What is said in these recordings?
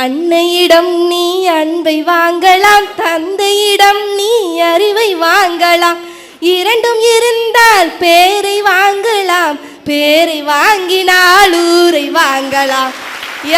அன்னையிடம் நீ அன்பை வாங்கலாம் தந்தையிடம் நீ அறிவை வாங்கலாம். இரண்டும் இருந்தால் பேரை வாங்கலாம் பேரை வாங்கினால் ஊரை வாங்கலாம்.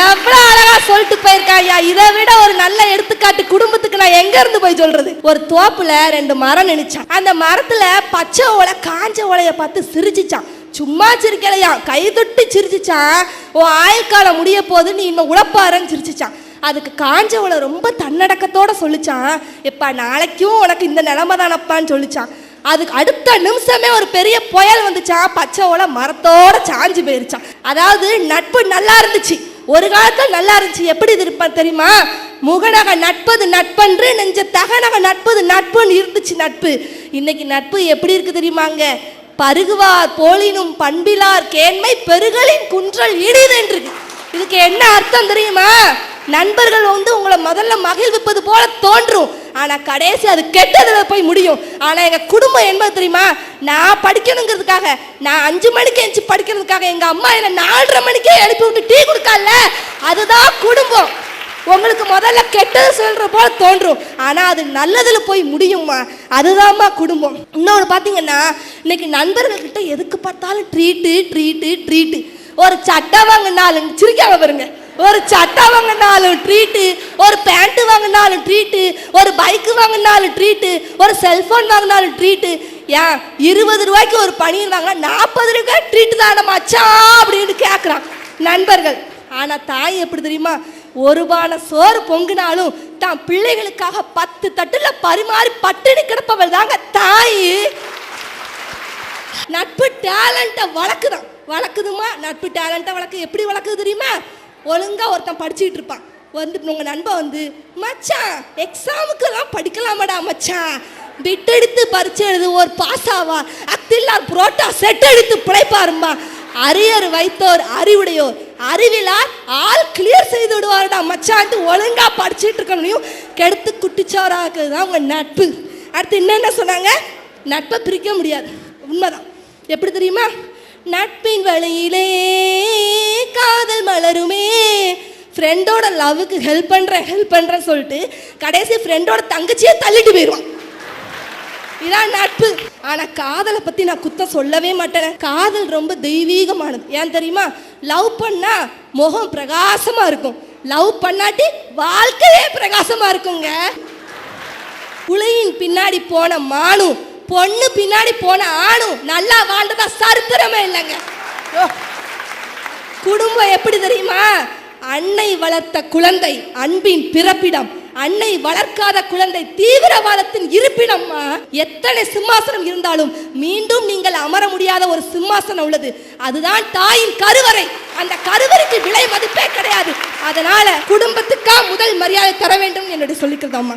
எவ்வளவு அழகா சொல்லிட்டு போயிருக்காயா இதை விட ஒரு நல்ல எடுத்துக்காட்டு குடும்பத்துக்கு நான் எங்க இருந்து போய் சொல்றது? ஒரு தோப்புல ரெண்டு மரம் நினைச்சான் அந்த மரத்துல பச்சை ஓலை காஞ்ச ஓலைய பார்த்து சிரிச்சிச்சான் சும்மா சிரிக்கலையா? கை தொட்டு சிரிச்சிச்சான் உன் ஆயுள்காலம் முடிய போது நீ இன்னும் உழப்பாருன்னு சிரிச்சிச்சான் அதுக்கு காஞ்ச ரொம்ப தன்னடக்கத்தோட சொல்லிச்சான் எப்பா நாளைக்கும் உனக்கு இந்த நிலைமை தானப்பான்னு சொல்லிச்சான் அதுக்கு அடுத்த நிமிஷமே ஒரு பெரிய புயல் வந்துச்சான் பச்சை ஓலை மரத்தோட சாஞ்சு போயிருச்சான் அதாவது நட்பு நல்லா இருந்துச்சு. ஒரு காலத்தில் நல்லா இருந்துச்சு. எப்படி இது இருப்பான் தெரியுமா? முகநக நட்பது நட்பன்று நெஞ்ச தகநக நட்பது நட்புன்னு இருந்துச்சு நட்பு. இன்னைக்கு நட்பு எப்படி இருக்கு தெரியுமாங்க? பருகுவார் போலினும் பண்பிலார் கேண்மை பெருகளின் குன்றல் இடிதென்று இதுக்கு என்ன அர்த்தம் தெரியுமா? நண்பர்கள் வந்து உங்களை முதல்ல மகிழ்விப்பது போல தோன்றும். ஆனா கடைசி அது கெட்டதுல போய் முடியும். ஆனா எங்க குடும்பம் என்பது தெரியுமா? நான் படிக்கணுங்கிறதுக்காக நான் அஞ்சு மணிக்கு எஞ்சி படிக்கிறதுக்காக எங்க அம்மா என்ன நாலரை மணிக்கே எழுப்பி விட்டு டீ கொடுக்கல அதுதான் குடும்பம். உங்களுக்கு முதல்ல கெட்டது சொல்ற போல தோன்றும். ஆனா அது நல்லதுல போய் முடியுமா? அதுதான்மா குடும்பம். இன்னொன்று பார்த்தீங்கன்னா இன்னைக்கு நண்பர்கள்கிட்ட எதுக்கு பார்த்தாலும் ட்ரீட்டு ட்ரீட்டு ட்ரீட்டு ஒரு சட்டை வாங்கினாலும் சிரிக்காம பாருங்க. ஒரு சட்டை வாங்கினாலும் ட்ரீட்டு ஒரு பேண்ட்டு வாங்கினாலும் ட்ரீட்டு ஒரு பைக்கு வாங்கினாலும் ட்ரீட்டு ஒரு செல்ஃபோன் வாங்கினாலும் ட்ரீட்டு ஏன் இருபது ரூபாய்க்கு ஒரு பனியன் வாங்கினா நாற்பது ரூபாய் ட்ரீட்டு தானே மச்சா அப்படின்னு கேட்குறான் நண்பர்கள். ஆனால் தாய் எப்படி தெரியுமா? ஒருபான சோறு பொங்கினாலும் தான் பிள்ளைகளுக்காக பத்து தட்டுல பரிமாறி பட்டினி கிடப்பவள் தாங்க தாய். நட்பு டேலண்ட்டை வளர்க்குதான். வளர்க்குதுமா? நட்பு டேலண்ட்டை வளர்க்கு எப்படி வளர்க்குது தெரியுமா? ஒழுங்கா ஒருத்தன் படிச்சுக்கிட்டு இருப்பான். வந்து உங்கள் நண்பன் வந்து மச்சான் எக்ஸாமுக்கெல்லாம் படிக்கலாமாடா மச்சான்? பிட் எடுத்து பரிச்சை எழுது ஒரு பாஸ் ஆவா அத்தில்லார் புரோட்டா செட் எடுத்து பிழைப்பாருமா அரியர் வைத்தோர் அறிவுடையோர் அறிவிலார் ஆள் கிளியர் செய்து விடுவாருடா மச்சான்ட்டு ஒழுங்கா படிச்சுட்டு இருக்கணும் கெடுத்து குட்டிச்சோராக்குறது தான் உங்கள் நட்பு. அடுத்து என்னென்ன சொன்னாங்க? நட்பை பிரிக்க முடியாது. உண்மைதான். எப்படி தெரியுமா? நட்பின் வழியிலே காதல் மலருமே. ஃப்ரெண்டோட லவ்வுக்கு ஹெல்ப் பண்ணுறேன் ஹெல்ப் பண்ணுறேன்னு சொல்லிட்டு கடைசி ஃப்ரெண்டோட தங்கச்சியே தள்ளிட்டு போயிடுவான் இதான் நட்பு. ஆனா காதலை பத்தி நான் குத்த சொல்லவே மாட்டேன். காதல் ரொம்ப தெய்வீகமானது. ஏன் தெரியுமா? லவ் பண்ணா முகம் பிரகாசமா இருக்கும். லவ் பண்ணாட்டி வாழ்க்கையே பிரகாசமா இருக்குங்க. புலையின் பின்னாடி போன மானும் பொண்ணு பின்னாடி போன ஆணும் நல்லா வாழ்ந்ததா சரித்திரமே இல்லைங்க. குடும்பம் எப்படி தெரியுமா? அன்னை வளர்த்த குழந்தை அன்பின் பிறப்பிடம். அன்னை வளர்க்காத குழந்தை தீவிரவாதத்தின் இருப்பிடம் எத்தனை சிம்மாசனம் இருந்தாலும் மீண்டும் நீங்கள் அமர முடியாத ஒரு சிம்மாசனம் உள்ளது. அதுதான் தாயின் கருவறை. அந்த கருவறைக்கு விலை மதிப்பே கிடையாது. அதனால குடும்பத்துக்கா முதல் மரியாதை தர வேண்டும் என்று சொல்லிக்கிறதாம்மா.